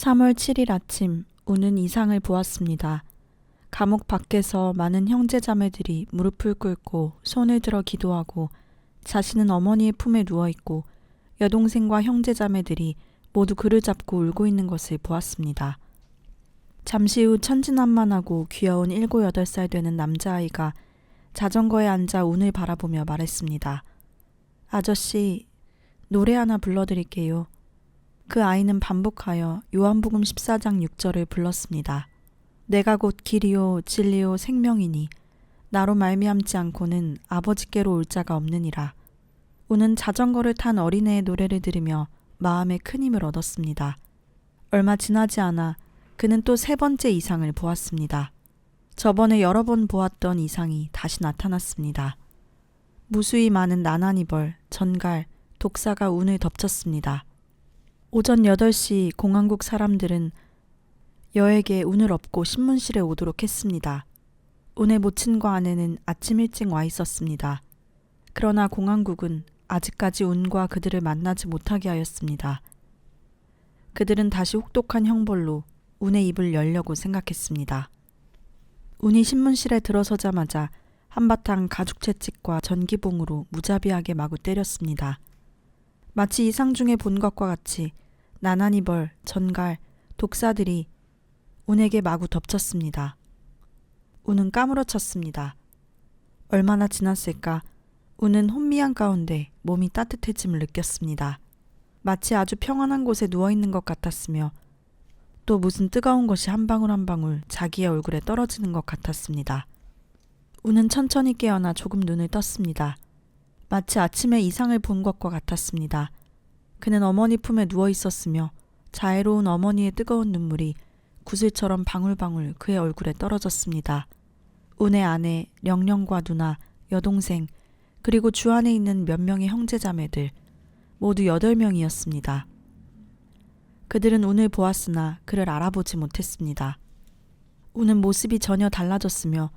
3월 7일 아침 우는 이상을 보았습니다. 감옥 밖에서 많은 형제자매들이 무릎을 꿇고 손을 들어 기도하고 자신은 어머니의 품에 누워 있고 여동생과 형제자매들이 모두 그를 잡고 울고 있는 것을 보았습니다. 잠시 후 천진난만하고 귀여운 7, 8살 되는 남자아이가 자전거에 앉아 운을 바라보며 말했습니다. 아저씨, 노래 하나 불러드릴게요. 그 아이는 반복하여 요한복음 14장 6절을 불렀습니다. 내가 곧 길이요 진리요 생명이니 나로 말미암지 않고는 아버지께로 올 자가 없느니라. 우는 자전거를 탄 어린애의 노래를 들으며 마음에 큰 힘을 얻었습니다. 얼마 지나지 않아 그는 또 세 번째 이상을 보았습니다. 저번에 여러 번 보았던 이상이 다시 나타났습니다. 무수히 많은 나나니벌, 전갈, 독사가 운을 덮쳤습니다. 오전 8시 공항국 사람들은 여에게 운을 업고 신문실에 오도록 했습니다. 운의 모친과 아내는 아침 일찍 와 있었습니다. 그러나 공항국은 아직까지 운과 그들을 만나지 못하게 하였습니다. 그들은 다시 혹독한 형벌로 운의 입을 열려고 생각했습니다. 운이 신문실에 들어서자마자 한바탕 가죽 채찍과 전기봉으로 무자비하게 마구 때렸습니다. 마치 이상 중에 본 것과 같이 나나니벌, 전갈, 독사들이 운에게 마구 덮쳤습니다. 운은 까무러쳤습니다. 얼마나 지났을까 운은 혼미한 가운데 몸이 따뜻해짐을 느꼈습니다. 마치 아주 평안한 곳에 누워 있는 것 같았으며 또 무슨 뜨거운 것이 한 방울 한 방울 자기의 얼굴에 떨어지는 것 같았습니다. 운은 천천히 깨어나 조금 눈을 떴습니다. 마치 아침에 이상을 본 것과 같았습니다. 그는 어머니 품에 누워 있었으며 자애로운 어머니의 뜨거운 눈물이 구슬처럼 방울방울 그의 얼굴에 떨어졌습니다. 운의 아내, 령령과 누나, 여동생, 그리고 주 안에 있는 몇 명의 형제자매들, 모두 여덟 명이었습니다. 그들은 운을 보았으나 그를 알아보지 못했습니다. 운은 모습이 전혀 달라졌으며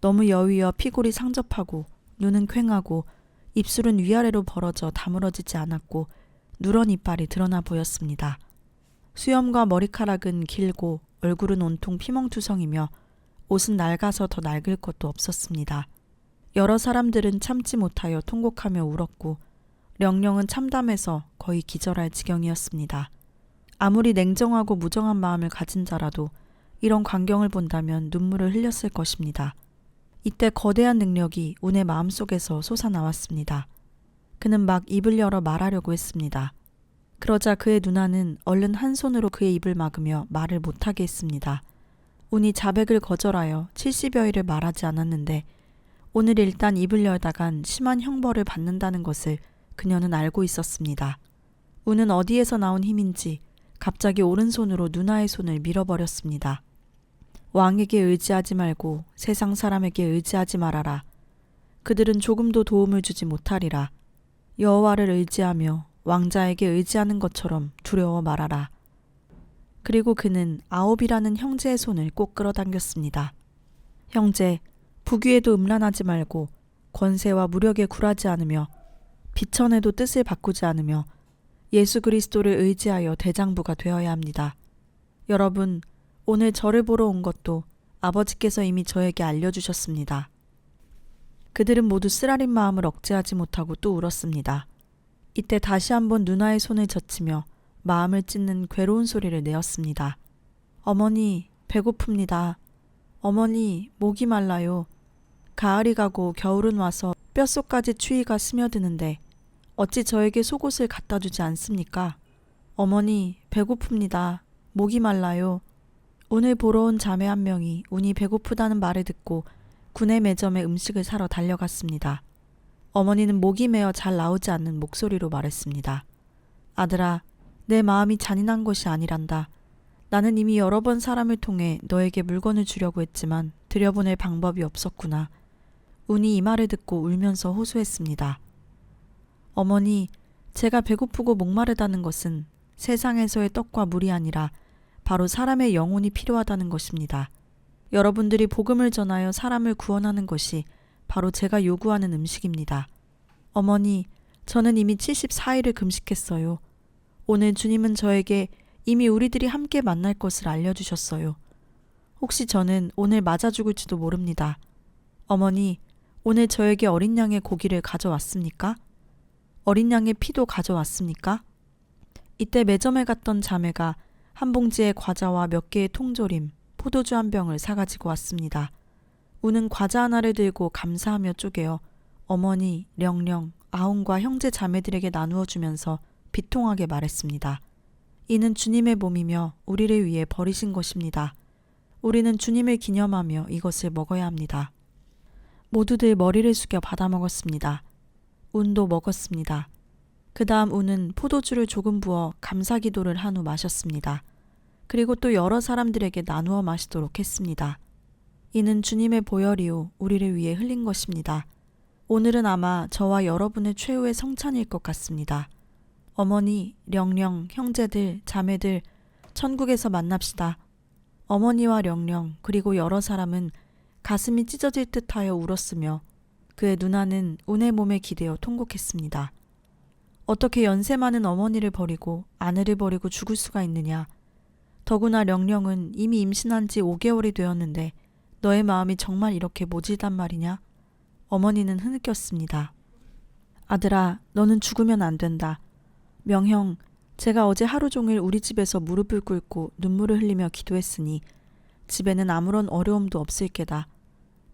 너무 여위어 피골이 상접하고 눈은 퀭하고 입술은 위아래로 벌어져 다물어지지 않았고 누런 이빨이 드러나 보였습니다. 수염과 머리카락은 길고 얼굴은 온통 피멍투성이며 옷은 낡아서 더 낡을 것도 없었습니다. 여러 사람들은 참지 못하여 통곡하며 울었고 령령은 참담해서 거의 기절할 지경이었습니다. 아무리 냉정하고 무정한 마음을 가진 자라도 이런 광경을 본다면 눈물을 흘렸을 것입니다. 이때 거대한 능력이 운의 마음속에서 솟아나왔습니다. 그는 막 입을 열어 말하려고 했습니다. 그러자 그의 누나는 얼른 한 손으로 그의 입을 막으며 말을 못하게 했습니다. 운이 자백을 거절하여 70여일을 말하지 않았는데 오늘 일단 입을 열다간 심한 형벌을 받는다는 것을 그녀는 알고 있었습니다. 운은 어디에서 나온 힘인지 갑자기 오른손으로 누나의 손을 밀어버렸습니다. 왕에게 의지하지 말고 세상 사람에게 의지하지 말아라. 그들은 조금도 도움을 주지 못하리라. 여호와를 의지하며 왕자에게 의지하는 것처럼 두려워 말아라. 그리고 그는 아홉이라는 형제의 손을 꼭 끌어당겼습니다. 형제, 부귀에도 음란하지 말고 권세와 무력에 굴하지 않으며 비천에도 뜻을 바꾸지 않으며 예수 그리스도를 의지하여 대장부가 되어야 합니다. 여러분, 오늘 저를 보러 온 것도 아버지께서 이미 저에게 알려주셨습니다. 그들은 모두 쓰라린 마음을 억제하지 못하고 또 울었습니다. 이때 다시 한번 누나의 손을 젖히며 마음을 찢는 괴로운 소리를 내었습니다. 어머니, 배고픕니다. 어머니, 목이 말라요. 가을이 가고 겨울은 와서 뼛속까지 추위가 스며드는데 어찌 저에게 속옷을 갖다 주지 않습니까? 어머니, 배고픕니다. 목이 말라요. 오늘 보러 온 자매 한 명이 운이 배고프다는 말을 듣고 군의 매점에 음식을 사러 달려갔습니다. 어머니는 목이 메어 잘 나오지 않는 목소리로 말했습니다. 아들아, 내 마음이 잔인한 것이 아니란다. 나는 이미 여러 번 사람을 통해 너에게 물건을 주려고 했지만 들여보낼 방법이 없었구나. 운이 이 말을 듣고 울면서 호소했습니다. 어머니, 제가 배고프고 목마르다는 것은 세상에서의 떡과 물이 아니라 바로 사람의 영혼이 필요하다는 것입니다. 여러분들이 복음을 전하여 사람을 구원하는 것이 바로 제가 요구하는 음식입니다. 어머니, 저는 이미 74일을 금식했어요. 오늘 주님은 저에게 이미 우리들이 함께 만날 것을 알려주셨어요. 혹시 저는 오늘 맞아 죽을지도 모릅니다. 어머니, 오늘 저에게 어린 양의 고기를 가져왔습니까? 어린 양의 피도 가져왔습니까? 이때 매점에 갔던 자매가 한 봉지에 과자와 몇 개의 통조림, 포도주 한 병을 사가지고 왔습니다. 우는 과자 하나를 들고 감사하며 쪼개어 어머니, 령령, 아웅과 형제 자매들에게 나누어 주면서 비통하게 말했습니다. 이는 주님의 몸이며 우리를 위해 버리신 것입니다. 우리는 주님을 기념하며 이것을 먹어야 합니다. 모두들 머리를 숙여 받아 먹었습니다. 운도 먹었습니다. 그 다음 운은 포도주를 조금 부어 감사 기도를 한 후 마셨습니다. 그리고 또 여러 사람들에게 나누어 마시도록 했습니다. 이는 주님의 보혈이요 우리를 위해 흘린 것입니다. 오늘은 아마 저와 여러분의 최후의 성찬일 것 같습니다. 어머니, 령령, 형제들, 자매들, 천국에서 만납시다. 어머니와 령령, 그리고 여러 사람은 가슴이 찢어질 듯 하여 울었으며 그의 누나는 운의 몸에 기대어 통곡했습니다. 어떻게 연세 많은 어머니를 버리고 아내를 버리고 죽을 수가 있느냐. 더구나 령령은 이미 임신한 지 5개월이 되었는데 너의 마음이 정말 이렇게 모질단 말이냐? 어머니는 흐느꼈습니다. 아들아, 너는 죽으면 안 된다. 명형, 제가 어제 하루 종일 우리 집에서 무릎을 꿇고 눈물을 흘리며 기도했으니 집에는 아무런 어려움도 없을 게다.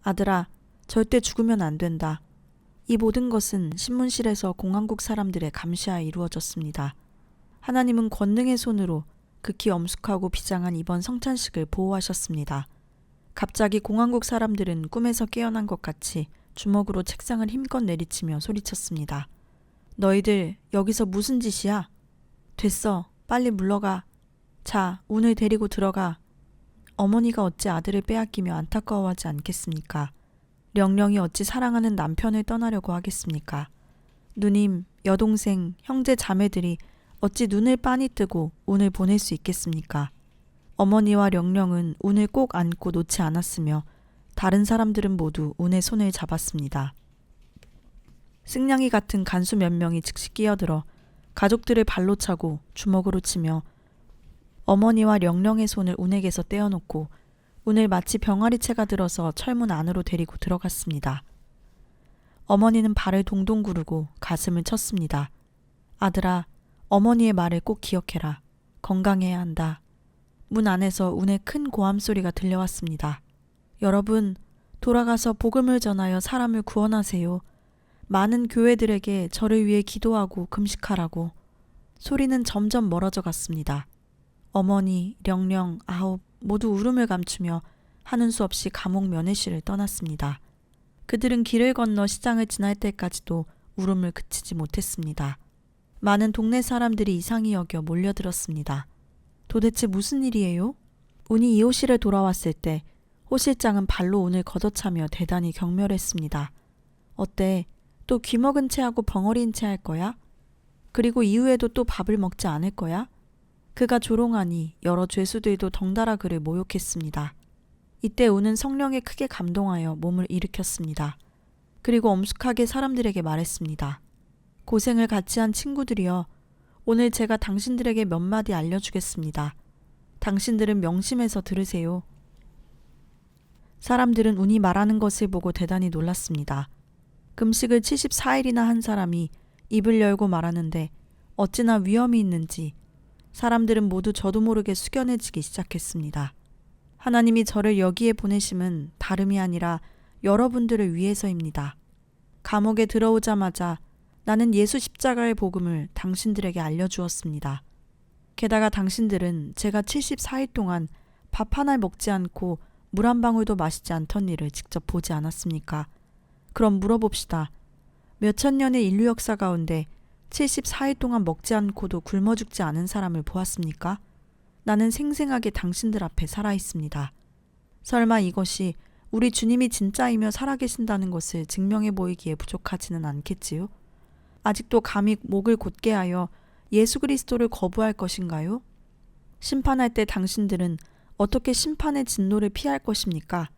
아들아, 절대 죽으면 안 된다. 이 모든 것은 신문실에서 공항국 사람들의 감시하에 이루어졌습니다. 하나님은 권능의 손으로 극히 엄숙하고 비장한 이번 성찬식을 보호하셨습니다. 갑자기 공항국 사람들은 꿈에서 깨어난 것 같이 주먹으로 책상을 힘껏 내리치며 소리쳤습니다. 너희들 여기서 무슨 짓이야? 됐어. 빨리 물러가. 자, 운을 데리고 들어가. 어머니가 어찌 아들을 빼앗기며 안타까워하지 않겠습니까? 령령이 어찌 사랑하는 남편을 떠나려고 하겠습니까? 누님, 여동생, 형제 자매들이 어찌 눈을 빤히 뜨고 운을 보낼 수 있겠습니까? 어머니와 령령은 운을 꼭 안고 놓지 않았으며 다른 사람들은 모두 운의 손을 잡았습니다. 승냥이 같은 간수 몇 명이 즉시 끼어들어 가족들을 발로 차고 주먹으로 치며 어머니와 령령의 손을 운에게서 떼어놓고 운을 마치 병아리채가 들어서 철문 안으로 데리고 들어갔습니다. 어머니는 발을 동동 구르고 가슴을 쳤습니다. 아들아, 어머니의 말을 꼭 기억해라. 건강해야 한다. 문 안에서 운의 큰 고함 소리가 들려왔습니다. 여러분, 돌아가서 복음을 전하여 사람을 구원하세요. 많은 교회들에게 저를 위해 기도하고 금식하라고. 소리는 점점 멀어져 갔습니다. 어머니, 령령, 아홉 모두 울음을 감추며 하는 수 없이 감옥 면회실을 떠났습니다. 그들은 길을 건너 시장을 지날 때까지도 울음을 그치지 못했습니다. 많은 동네 사람들이 이상히 여겨 몰려들었습니다. 도대체 무슨 일이에요? 운이 이호실에 돌아왔을 때 호 실장은 발로 운을 걷어차며 대단히 경멸했습니다. 어때? 또 귀먹은 채 하고 벙어리인 채할 거야? 그리고 이후에도 또 밥을 먹지 않을 거야? 그가 조롱하니 여러 죄수들도 덩달아 그를 모욕했습니다. 이때 우는 성령에 크게 감동하여 몸을 일으켰습니다. 그리고 엄숙하게 사람들에게 말했습니다. 고생을 같이 한 친구들이여, 오늘 제가 당신들에게 몇 마디 알려주겠습니다. 당신들은 명심해서 들으세요. 사람들은 운이 말하는 것을 보고 대단히 놀랐습니다. 금식을 74일이나 한 사람이 입을 열고 말하는데 어찌나 위험이 있는지 사람들은 모두 저도 모르게 숙연해지기 시작했습니다. 하나님이 저를 여기에 보내심은 다름이 아니라 여러분들을 위해서입니다. 감옥에 들어오자마자 나는 예수 십자가의 복음을 당신들에게 알려주었습니다. 게다가 당신들은 제가 74일 동안 밥 하나 먹지 않고 물 한 방울도 마시지 않던 일을 직접 보지 않았습니까? 그럼 물어봅시다. 몇천 년의 인류 역사 가운데 74일 동안 먹지 않고도 굶어 죽지 않은 사람을 보았습니까? 나는 생생하게 당신들 앞에 살아 있습니다. 설마 이것이 우리 주님이 진짜이며 살아계신다는 것을 증명해 보이기에 부족하지는 않겠지요? 아직도 감히 목을 곧게 하여 예수 그리스도를 거부할 것인가요? 심판할 때 당신들은 어떻게 심판의 진노를 피할 것입니까?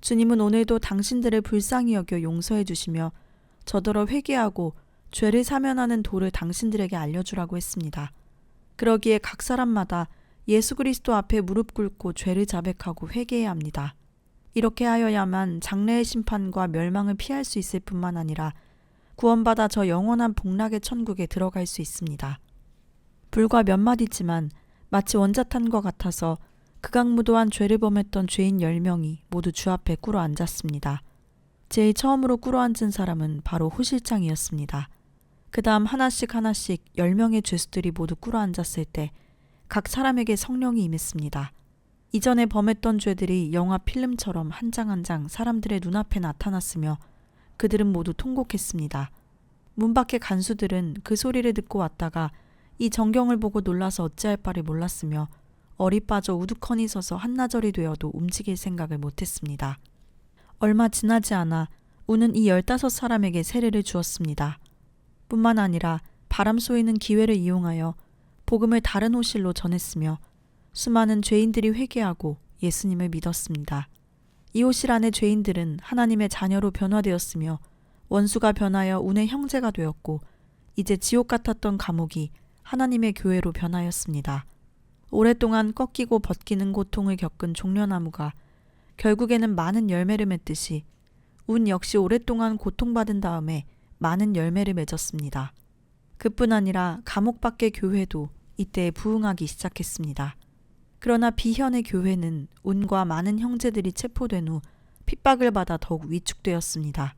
주님은 오늘도 당신들을 불쌍히 여겨 용서해 주시며 저더러 회개하고 죄를 사면하는 도를 당신들에게 알려주라고 했습니다. 그러기에 각 사람마다 예수 그리스도 앞에 무릎 꿇고 죄를 자백하고 회개해야 합니다. 이렇게 하여야만 장래의 심판과 멸망을 피할 수 있을 뿐만 아니라 구원받아 저 영원한 복락의 천국에 들어갈 수 있습니다. 불과 몇 마디지만 마치 원자탄과 같아서 극악무도한 죄를 범했던 죄인 10명이 모두 주 앞에 꿇어 앉았습니다. 제일 처음으로 꿇어 앉은 사람은 바로 후실장이었습니다. 그 다음 하나씩 하나씩 10명의 죄수들이 모두 꿇어 앉았을 때 각 사람에게 성령이 임했습니다. 이전에 범했던 죄들이 영화 필름처럼 한 장 한 장 사람들의 눈앞에 나타났으며 그들은 모두 통곡했습니다. 문 밖의 간수들은 그 소리를 듣고 왔다가 이 전경을 보고 놀라서 어찌할 바를 몰랐으며 어리 빠져 우두커니 서서 한나절이 되어도 움직일 생각을 못했습니다. 얼마 지나지 않아 우는 이 열다섯 사람에게 세례를 주었습니다. 뿐만 아니라 바람 쏘이는 기회를 이용하여 복음을 다른 호실로 전했으며 수많은 죄인들이 회개하고 예수님을 믿었습니다. 이 호실 안의 죄인들은 하나님의 자녀로 변화되었으며 원수가 변하여 운의 형제가 되었고 이제 지옥 같았던 감옥이 하나님의 교회로 변하였습니다. 오랫동안 꺾이고 벗기는 고통을 겪은 종려나무가 결국에는 많은 열매를 맺듯이 운 역시 오랫동안 고통받은 다음에 많은 열매를 맺었습니다. 그뿐 아니라 감옥 밖의 교회도 이때 부흥하기 시작했습니다. 그러나 비현의 교회는 운과 많은 형제들이 체포된 후 핍박을 받아 더욱 위축되었습니다.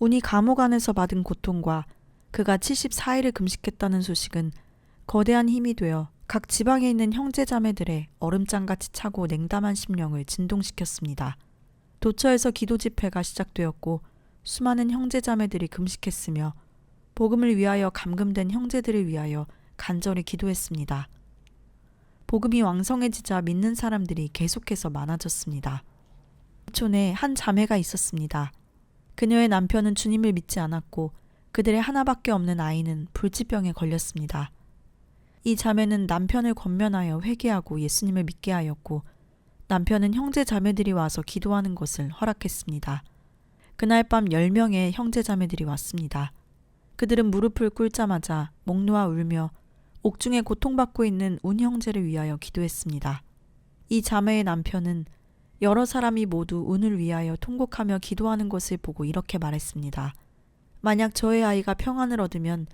운이 감옥 안에서 받은 고통과 그가 74일을 금식했다는 소식은 거대한 힘이 되어 각 지방에 있는 형제 자매들의 얼음장같이 차고 냉담한 심령을 진동시켰습니다. 도처에서 기도 집회가 시작되었고 수많은 형제 자매들이 금식했으며 복음을 위하여 감금된 형제들을 위하여 간절히 기도했습니다. 복음이 왕성해지자 믿는 사람들이 계속해서 많아졌습니다. 촌에 한 자매가 있었습니다. 그녀의 남편은 주님을 믿지 않았고 그들의 하나밖에 없는 아이는 불치병에 걸렸습니다. 이 자매는 남편을 권면하여 회개하고 예수님을 믿게 하였고 남편은 형제 자매들이 와서 기도하는 것을 허락했습니다. 그날 밤 10명의 형제 자매들이 왔습니다. 그들은 무릎을 꿇자마자 목 놓아 울며 옥중에 고통받고 있는 운 형제를 위하여 기도했습니다. 이 자매의 남편은 여러 사람이 모두 운을 위하여 통곡하며 기도하는 것을 보고 이렇게 말했습니다. 만약 저의 아이가 평안을 얻으면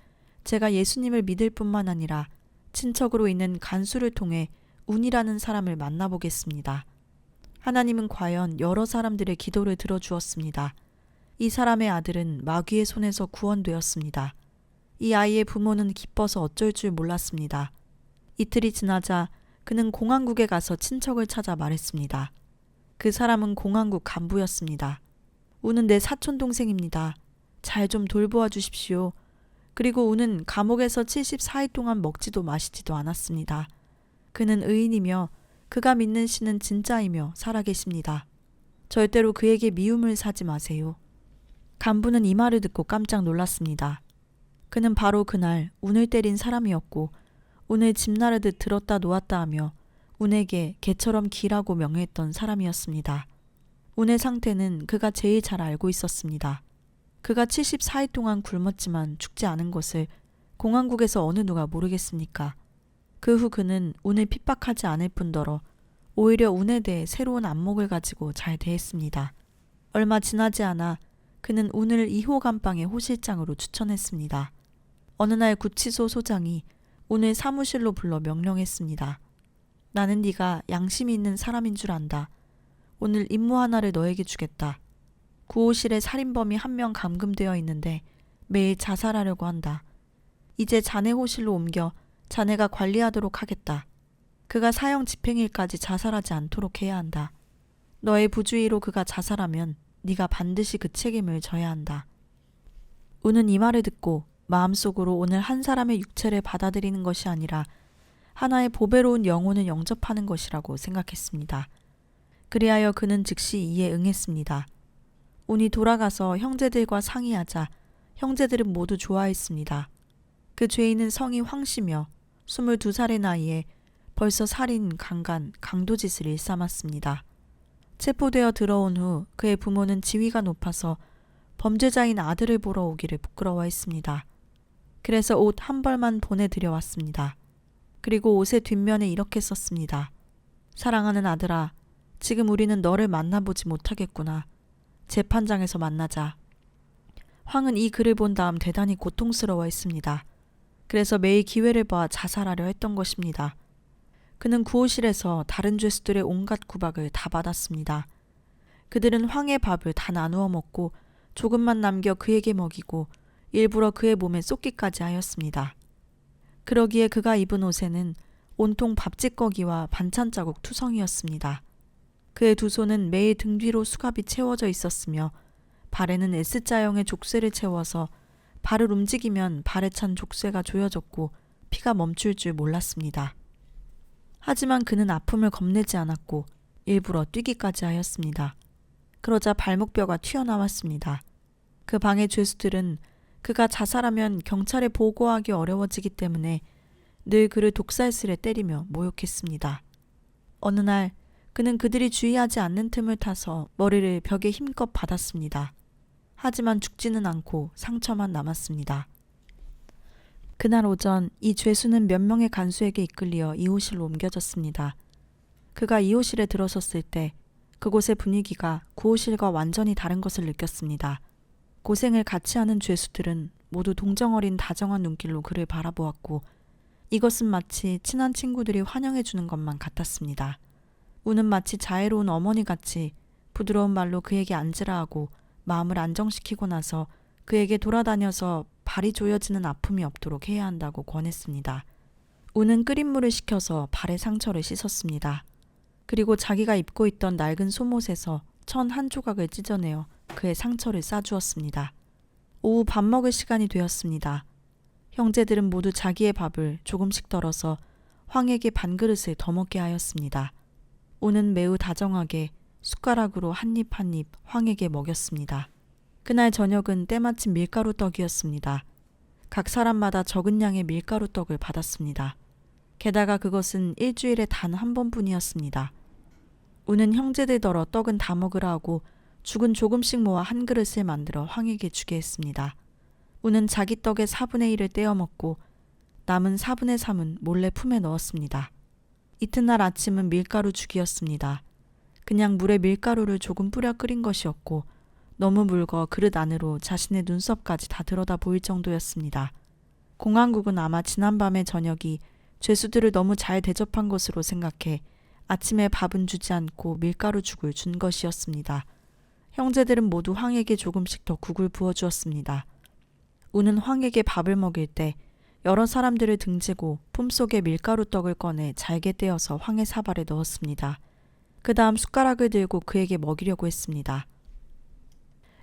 제가 예수님을 믿을 뿐만 아니라 친척으로 있는 간수를 통해 운이라는 사람을 만나보겠습니다. 하나님은 과연 여러 사람들의 기도를 들어주었습니다. 이 사람의 아들은 마귀의 손에서 구원되었습니다. 이 아이의 부모는 기뻐서 어쩔 줄 몰랐습니다. 이틀이 지나자 그는 공항국에 가서 친척을 찾아 말했습니다. 그 사람은 공항국 간부였습니다. 우는 내 사촌 동생입니다. 잘 좀 돌보아 주십시오. 그리고 우는 감옥에서 74일 동안 먹지도 마시지도 않았습니다. 그는 의인이며 그가 믿는 신은 진짜이며 살아계십니다. 절대로 그에게 미움을 사지 마세요. 간부는 이 말을 듣고 깜짝 놀랐습니다. 그는 바로 그날 운을 때린 사람이었고 운을 집 나르듯 들었다 놓았다 하며 운에게 개처럼 기라고 명했던 사람이었습니다. 운의 상태는 그가 제일 잘 알고 있었습니다. 그가 74일 동안 굶었지만 죽지 않은 것을 공항국에서 어느 누가 모르겠습니까? 그 후 그는 운을 핍박하지 않을 뿐더러 오히려 운에 대해 새로운 안목을 가지고 잘 대했습니다. 얼마 지나지 않아 그는 운을 2호 감방의 호실장으로 추천했습니다. 어느 날 구치소 소장이 오늘 사무실로 불러 명령했습니다. 나는 네가 양심이 있는 사람인 줄 안다. 오늘 임무 하나를 너에게 주겠다. 구호실에 살인범이 한 명 감금되어 있는데 매일 자살하려고 한다. 이제 자네 호실로 옮겨 자네가 관리하도록 하겠다. 그가 사형 집행일까지 자살하지 않도록 해야 한다. 너의 부주의로 그가 자살하면 네가 반드시 그 책임을 져야 한다. 우는 이 말을 듣고 마음속으로 오늘 한 사람의 육체를 받아들이는 것이 아니라 하나의 보배로운 영혼을 영접하는 것이라고 생각했습니다. 그리하여 그는 즉시 이에 응했습니다. 운이 돌아가서 형제들과 상의하자 형제들은 모두 좋아했습니다. 그 죄인은 성이 황씨며 22살의 나이에 벌써 살인, 강간, 강도짓을 일삼았습니다. 체포되어 들어온 후 그의 부모는 지위가 높아서 범죄자인 아들을 보러 오기를 부끄러워했습니다. 그래서 옷 한 벌만 보내드려 왔습니다. 그리고 옷의 뒷면에 이렇게 썼습니다. 사랑하는 아들아, 지금 우리는 너를 만나보지 못하겠구나. 재판장에서 만나자. 황은 이 글을 본 다음 대단히 고통스러워 했습니다. 그래서 매일 기회를 봐 자살하려 했던 것입니다. 그는 구호실에서 다른 죄수들의 온갖 구박을 다 받았습니다. 그들은 황의 밥을 다 나누어 먹고 조금만 남겨 그에게 먹이고 일부러 그의 몸에 쏟기까지 하였습니다. 그러기에 그가 입은 옷에는 온통 밥짓거기와 반찬 자국 투성이었습니다. 그의 두 손은 매일 등 뒤로 수갑이 채워져 있었으며 발에는 S자형의 족쇄를 채워서 발을 움직이면 발에 찬 족쇄가 조여졌고 피가 멈출 줄 몰랐습니다. 하지만 그는 아픔을 겁내지 않았고 일부러 뛰기까지 하였습니다. 그러자 발목뼈가 튀어나왔습니다. 그 방의 죄수들은 그가 자살하면 경찰에 보고하기 어려워지기 때문에 늘 그를 독살스레 때리며 모욕했습니다. 어느 날 그는 그들이 주의하지 않는 틈을 타서 머리를 벽에 힘껏 받았습니다. 하지만 죽지는 않고 상처만 남았습니다. 그날 오전 이 죄수는 몇 명의 간수에게 이끌려 이호실로 옮겨졌습니다. 그가 이호실에 들어섰을 때 그곳의 분위기가 구호실과 완전히 다른 것을 느꼈습니다. 고생을 같이 하는 죄수들은 모두 동정어린 다정한 눈길로 그를 바라보았고 이것은 마치 친한 친구들이 환영해 주는 것만 같았습니다. 우는 마치 자애로운 어머니 같이 부드러운 말로 그에게 앉으라 하고 마음을 안정시키고 나서 그에게 돌아다녀서 발이 조여지는 아픔이 없도록 해야 한다고 권했습니다. 우는 끓인 물을 식혀서 발의 상처를 씻었습니다. 그리고 자기가 입고 있던 낡은 속옷에서 천 한 조각을 찢어내어 그의 상처를 싸주었습니다. 오후 밥 먹을 시간이 되었습니다. 형제들은 모두 자기의 밥을 조금씩 덜어서 황에게 반 그릇을 더 먹게 하였습니다. 우는 매우 다정하게 숟가락으로 한 입 한 입 황에게 먹였습니다. 그날 저녁은 때마침 밀가루 떡이었습니다. 각 사람마다 적은 양의 밀가루 떡을 받았습니다. 게다가 그것은 일주일에 단 한 번뿐이었습니다. 우는 형제들더러 떡은 다 먹으라 하고 죽은 조금씩 모아 한 그릇을 만들어 황에게 주게 했습니다. 우는 자기 떡의 4분의 1을 떼어 먹고 남은 4분의 3은 몰래 품에 넣었습니다. 이튿날 아침은 밀가루 죽이었습니다. 그냥 물에 밀가루를 조금 뿌려 끓인 것이었고 너무 묽어 그릇 안으로 자신의 눈썹까지 다 들어다 보일 정도였습니다. 공항국은 아마 지난밤의 저녁이 죄수들을 너무 잘 대접한 것으로 생각해 아침에 밥은 주지 않고 밀가루 죽을 준 것이었습니다. 형제들은 모두 황에게 조금씩 더 국을 부어주었습니다. 우는 황에게 밥을 먹일 때 여러 사람들을 등지고 품속에 밀가루 떡을 꺼내 잘게 떼어서 황의 사발에 넣었습니다. 그 다음 숟가락을 들고 그에게 먹이려고 했습니다.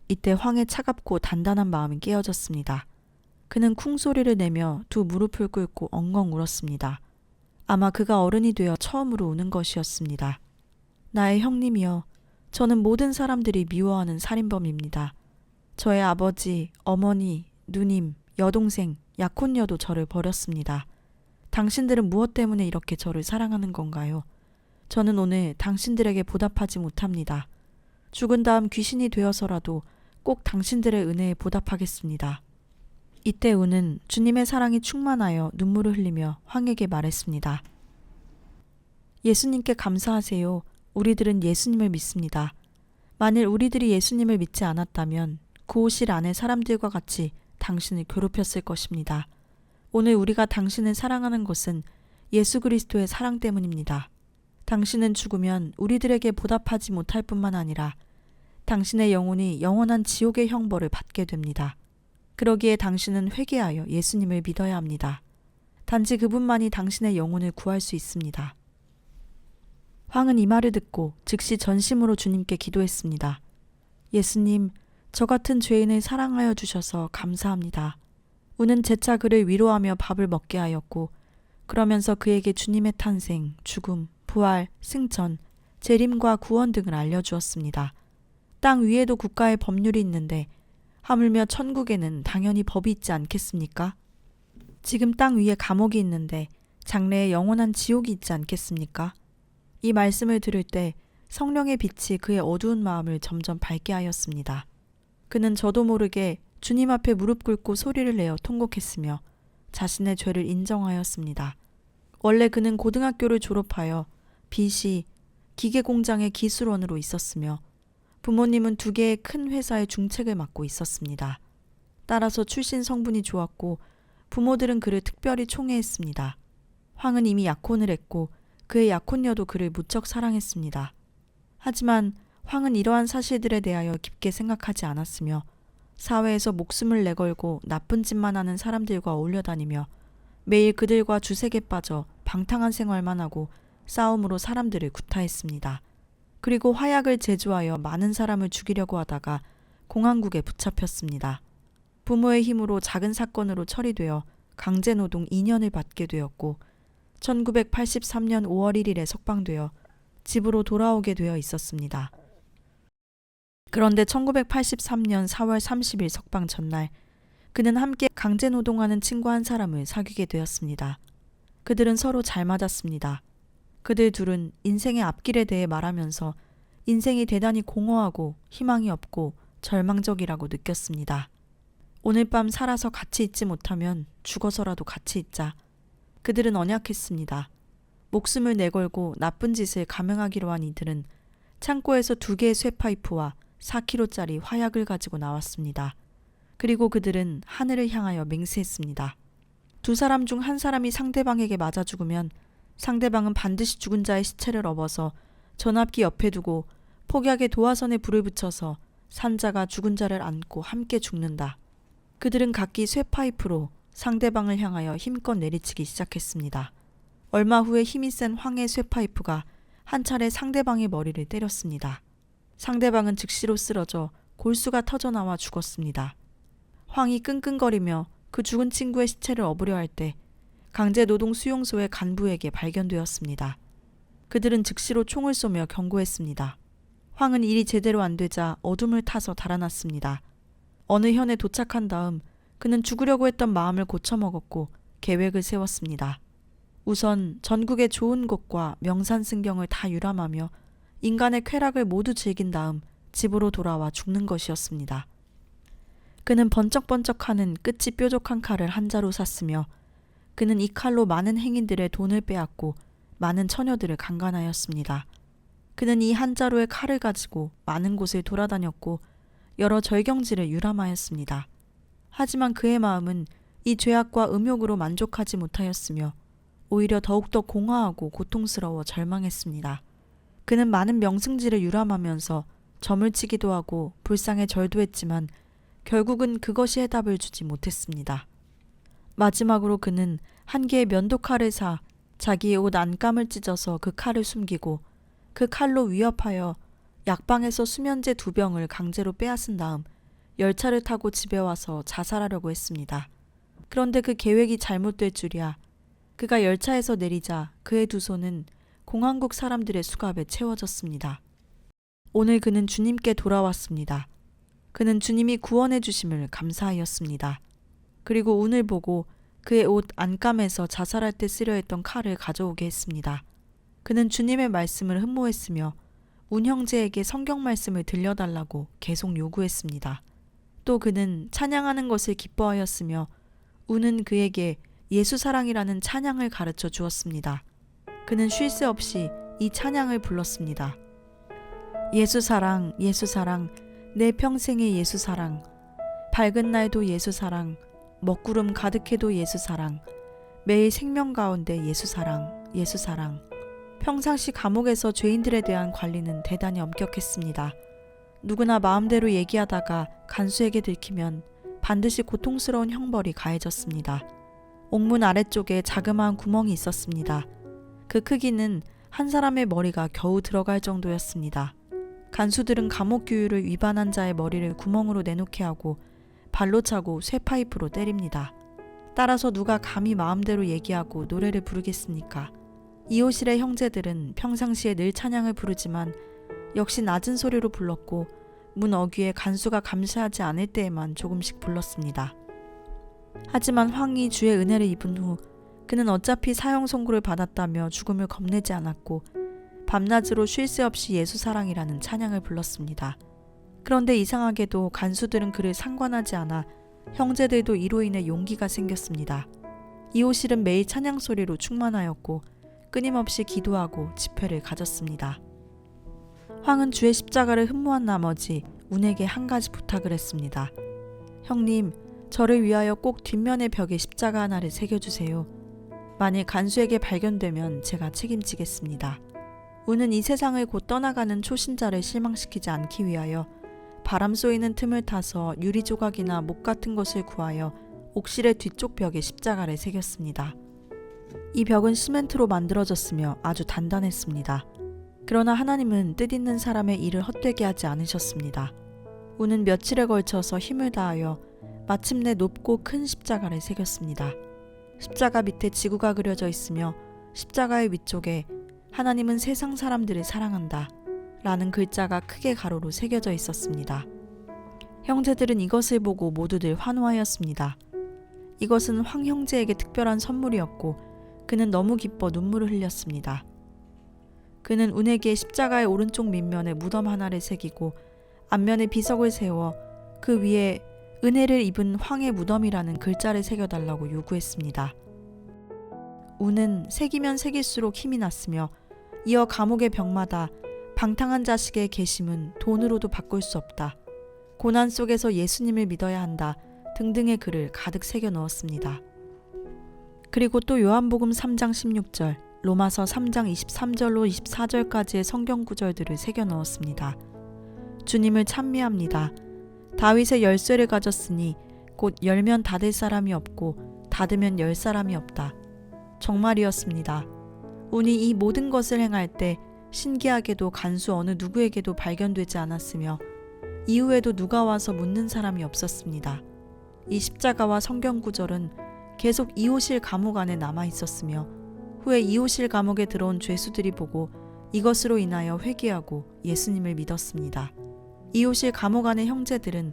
이때 황의 차갑고 단단한 마음이 깨어졌습니다. 그는 쿵 소리를 내며 두 무릎을 꿇고 엉엉 울었습니다. 아마 그가 어른이 되어 처음으로 우는 것이었습니다. 나의 형님이여, 저는 모든 사람들이 미워하는 살인범입니다. 저의 아버지, 어머니, 누님, 여동생, 약혼녀도 저를 버렸습니다. 당신들은 무엇 때문에 이렇게 저를 사랑하는 건가요? 저는 오늘 당신들에게 보답하지 못합니다. 죽은 다음 귀신이 되어서라도 꼭 당신들의 은혜에 보답하겠습니다. 이때 우는 주님의 사랑이 충만하여 눈물을 흘리며 황에게 말했습니다. 예수님께 감사하세요. 우리들은 예수님을 믿습니다. 만일 우리들이 예수님을 믿지 않았다면 구호실 안의 사람들과 같이 당신을 괴롭혔을 것입니다. 오늘 우리가 당신을 사랑하는 것은 예수 그리스도의 사랑 때문입니다. 당신은 죽으면 우리들에게 보답하지 못할 뿐만 아니라 당신의 영혼이 영원한 지옥의 형벌을 받게 됩니다. 그러기에 당신은 회개하여 예수님을 믿어야 합니다. 단지 그분만이 당신의 영혼을 구할 수 있습니다. 황은 이 말을 듣고 즉시 전심으로 주님께 기도했습니다. 예수님, 저 같은 죄인을 사랑하여 주셔서 감사합니다. 우는 재차 그를 위로하며 밥을 먹게 하였고, 그러면서 그에게 주님의 탄생, 죽음, 부활, 승천, 재림과 구원 등을 알려주었습니다. 땅 위에도 국가의 법률이 있는데 하물며 천국에는 당연히 법이 있지 않겠습니까? 지금 땅 위에 감옥이 있는데 장래에 영원한 지옥이 있지 않겠습니까? 이 말씀을 들을 때 성령의 빛이 그의 어두운 마음을 점점 밝게 하였습니다. 그는 저도 모르게 주님 앞에 무릎 꿇고 소리를 내어 통곡했으며 자신의 죄를 인정하였습니다. 원래 그는 고등학교를 졸업하여 빚이 기계 공장의 기술원으로 있었으며 부모님은 두 개의 큰 회사의 중책을 맡고 있었습니다. 따라서 출신 성분이 좋았고 부모들은 그를 특별히 총애했습니다. 황은 이미 약혼을 했고 그의 약혼녀도 그를 무척 사랑했습니다. 하지만 황은 이러한 사실들에 대하여 깊게 생각하지 않았으며 사회에서 목숨을 내걸고 나쁜 짓만 하는 사람들과 어울려 다니며 매일 그들과 주색에 빠져 방탕한 생활만 하고 싸움으로 사람들을 구타했습니다. 그리고 화약을 제조하여 많은 사람을 죽이려고 하다가 공항국에 붙잡혔습니다. 부모의 힘으로 작은 사건으로 처리되어 강제노동 2년을 받게 되었고 1983년 5월 1일에 석방되어 집으로 돌아오게 되어 있었습니다. 그런데 1983년 4월 30일 석방 전날 그는 함께 강제 노동하는 친구 한 사람을 사귀게 되었습니다. 그들은 서로 잘 맞았습니다. 그들 둘은 인생의 앞길에 대해 말하면서 인생이 대단히 공허하고 희망이 없고 절망적이라고 느꼈습니다. 오늘 밤 살아서 같이 있지 못하면 죽어서라도 같이 있자. 그들은 언약했습니다. 목숨을 내걸고 나쁜 짓을 감행하기로 한 이들은 창고에서 두 개의 쇠파이프와 4kg짜리 화약을 가지고 나왔습니다. 그리고 그들은 하늘을 향하여 맹세했습니다. 두 사람 중 한 사람이 상대방에게 맞아 죽으면 상대방은 반드시 죽은 자의 시체를 업어서 전압기 옆에 두고 폭약의 도화선에 불을 붙여서 산자가 죽은 자를 안고 함께 죽는다. 그들은 각기 쇠파이프로 상대방을 향하여 힘껏 내리치기 시작했습니다. 얼마 후에 힘이 센 황의 쇠파이프가 한 차례 상대방의 머리를 때렸습니다. 상대방은 즉시로 쓰러져 골수가 터져나와 죽었습니다. 황이 끙끙거리며 그 죽은 친구의 시체를 업으려 할 때 강제노동 수용소의 간부에게 발견되었습니다. 그들은 즉시로 총을 쏘며 경고했습니다. 황은 일이 제대로 안 되자 어둠을 타서 달아났습니다. 어느 현에 도착한 다음 그는 죽으려고 했던 마음을 고쳐먹었고 계획을 세웠습니다. 우선 전국의 좋은 곳과 명산 승경을 다 유람하며 인간의 쾌락을 모두 즐긴 다음 집으로 돌아와 죽는 것이었습니다. 그는 번쩍번쩍하는 끝이 뾰족한 칼을 한 자루 샀으며 그는 이 칼로 많은 행인들의 돈을 빼앗고 많은 처녀들을 강간하였습니다. 그는 이 한 자루의 칼을 가지고 많은 곳을 돌아다녔고 여러 절경지를 유람하였습니다. 하지만 그의 마음은 이 죄악과 음욕으로 만족하지 못하였으며 오히려 더욱더 공허하고 고통스러워 절망했습니다. 그는 많은 명승지를 유람하면서 점을 치기도 하고 불쌍해 절도 했지만 결국은 그것이 해답을 주지 못했습니다. 마지막으로 그는 한 개의 면도칼을 사 자기의 옷 안감을 찢어서 그 칼을 숨기고 그 칼로 위협하여 약방에서 수면제 두 병을 강제로 빼앗은 다음 열차를 타고 집에 와서 자살하려고 했습니다. 그런데 그 계획이 잘못될 줄이야. 그가 열차에서 내리자 그의 두 손은 공항국 사람들의 수갑에 채워졌습니다. 오늘 그는 주님께 돌아왔습니다. 그는 주님이 구원해 주심을 감사하였습니다. 그리고 운을 보고 그의 옷 안감에서 자살할 때 쓰려 했던 칼을 가져오게 했습니다. 그는 주님의 말씀을 흠모했으며 운 형제에게 성경 말씀을 들려달라고 계속 요구했습니다. 또 그는 찬양하는 것을 기뻐하였으며 운은 그에게 예수 사랑이라는 찬양을 가르쳐 주었습니다. 그는 쉴 새 없이 이 찬양을 불렀습니다. 예수 사랑, 예수 사랑, 내 평생의 예수 사랑, 밝은 날도 예수 사랑, 먹구름 가득해도 예수 사랑, 매일 생명 가운데 예수 사랑, 예수 사랑. 평상시 감옥에서 죄인들에 대한 관리는 대단히 엄격했습니다. 누구나 마음대로 얘기하다가 간수에게 들키면 반드시 고통스러운 형벌이 가해졌습니다. 옥문 아래쪽에 자그마한 구멍이 있었습니다. 그 크기는 한 사람의 머리가 겨우 들어갈 정도였습니다. 간수들은 감옥 규율을 위반한 자의 머리를 구멍으로 내놓게 하고 발로 차고 쇠파이프로 때립니다. 따라서 누가 감히 마음대로 얘기하고 노래를 부르겠습니까? 이호실의 형제들은 평상시에 늘 찬양을 부르지만 역시 낮은 소리로 불렀고 문 어귀에 간수가 감시하지 않을 때에만 조금씩 불렀습니다. 하지만 황이 주의 은혜를 입은 후 그는 어차피 사형 선고를 받았다며 죽음을 겁내지 않았고 밤낮으로 쉴 새 없이 예수 사랑이라는 찬양을 불렀습니다. 그런데 이상하게도 간수들은 그를 상관하지 않아 형제들도 이로 인해 용기가 생겼습니다. 이호실은 매일 찬양 소리로 충만하였고 끊임없이 기도하고 집회를 가졌습니다. 황은 주의 십자가를 흠모한 나머지 운에게 한 가지 부탁을 했습니다. 형님, 저를 위하여 꼭 뒷면의 벽에 십자가 하나를 새겨주세요. 만일 간수에게 발견되면 제가 책임지겠습니다. 운은 이 세상을 곧 떠나가는 초신자를 실망시키지 않기 위하여 바람 쏘이는 틈을 타서 유리 조각이나 목 같은 것을 구하여 옥실의 뒤쪽 벽에 십자가를 새겼습니다. 이 벽은 시멘트로 만들어졌으며 아주 단단했습니다. 그러나 하나님은 뜻있는 사람의 일을 헛되게 하지 않으셨습니다. 운은 며칠에 걸쳐서 힘을 다하여 마침내 높고 큰 십자가를 새겼습니다. 십자가 밑에 지구가 그려져 있으며 십자가의 위쪽에 하나님은 세상 사람들을 사랑한다 라는 글자가 크게 가로로 새겨져 있었습니다. 형제들은 이것을 보고 모두들 환호하였습니다. 이것은 황 형제에게 특별한 선물이었고 그는 너무 기뻐 눈물을 흘렸습니다. 그는 운에게 십자가의 오른쪽 밑면에 무덤 하나를 새기고 앞면에 비석을 세워 그 위에 은혜를 입은 황의 무덤이라는 글자를 새겨달라고 요구했습니다. 운은 새기면 새길수록 힘이 났으며 이어 감옥의 벽마다 방탕한 자식의 계심은 돈으로도 바꿀 수 없다. 고난 속에서 예수님을 믿어야 한다. 등등의 글을 가득 새겨 넣었습니다. 그리고 또 요한복음 3장 16절, 로마서 3장 23절로 24절까지의 성경 구절들을 새겨 넣었습니다. 주님을 찬미합니다. 다윗의 열쇠를 가졌으니 곧 열면 닫을 사람이 없고 닫으면 열 사람이 없다. 정말이었습니다. 운이 이 모든 것을 행할 때 신기하게도 간수 어느 누구에게도 발견되지 않았으며 이후에도 누가 와서 묻는 사람이 없었습니다. 이 십자가와 성경 구절은 계속 이호실 감옥 안에 남아 있었으며 후에 이호실 감옥에 들어온 죄수들이 보고 이것으로 인하여 회개하고 예수님을 믿었습니다. 이호실 감옥 안의 형제들은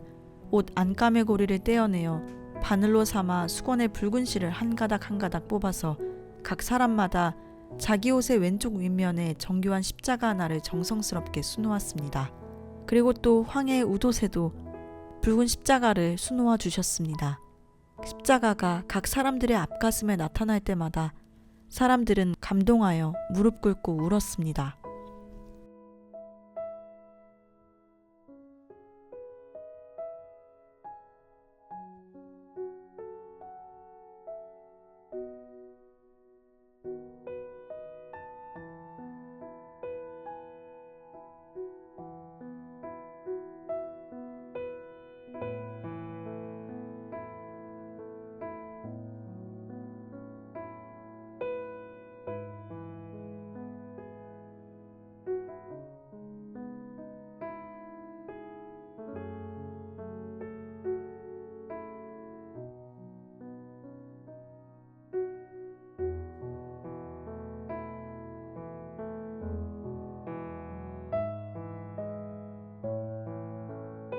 옷 안감의 고리를 떼어내어 바늘로 삼아 수건의 붉은 실을 한 가닥 한 가닥 뽑아서 각 사람마다 자기 옷의 왼쪽 윗면에 정교한 십자가 하나를 정성스럽게 수놓았습니다. 그리고 또 황해의 우도새도 붉은 십자가를 수놓아 주셨습니다. 십자가가 각 사람들의 앞가슴에 나타날 때마다 사람들은 감동하여 무릎 꿇고 울었습니다.